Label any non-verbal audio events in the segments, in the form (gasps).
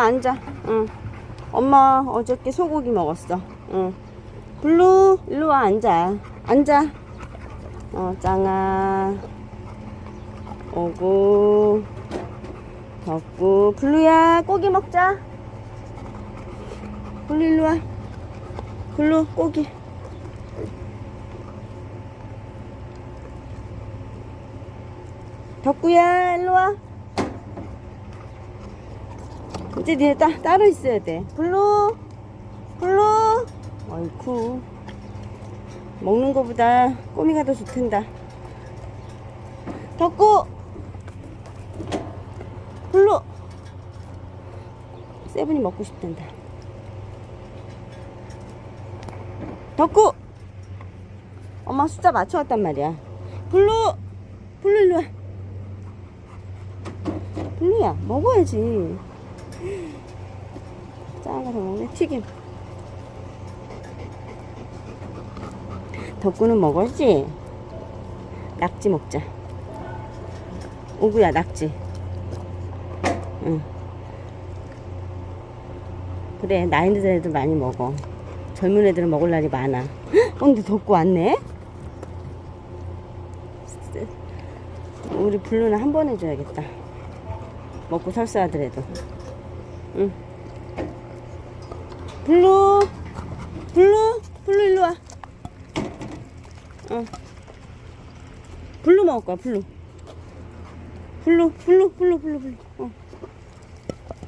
앉아. 응. 엄마 어저께 소고기 먹었어. 응. 블루 일로 와 앉아. 앉아. 어 짱아. 오구. 덕구. 블루야 고기 먹자. 블루 일로 와. 블루 고기. 덕구야 일로 와. 이제 니네 따, 따로 있어야 돼. 블루, 블루. 어이쿠. 먹는 거보다 꼬미가 더 좋텐다. 덕구. 블루. 세븐이 먹고 싶단다. 덕구. 엄마 숫자 맞춰왔단 말이야. 블루. 블루 일로 와. 블루야 먹어야지. 거더 먹네. 튀김. 덕구는 먹었지? 낙지 먹자. 오구야 낙지. 응. 그래 나이 든 애들 많이 먹어. 젊은 애들은 먹을 날이 많아. 헉, 근데 덕구 왔네? 우리 블루는 한 번 해줘야겠다. 먹고 설사하더라도. 응 블루 블루 블루 일로 와. 어. 블루 먹을 거야 블루. 블루 블루 블루 블루 블루. 어.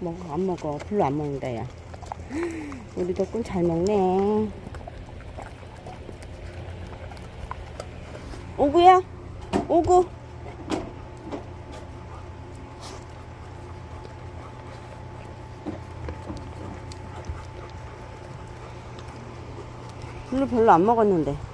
먹어 안 먹어. 블루 안 먹는다 야. (gasps) 우리 덕분 잘 먹네. 오구야? 오구 블루 별로 안 먹었는데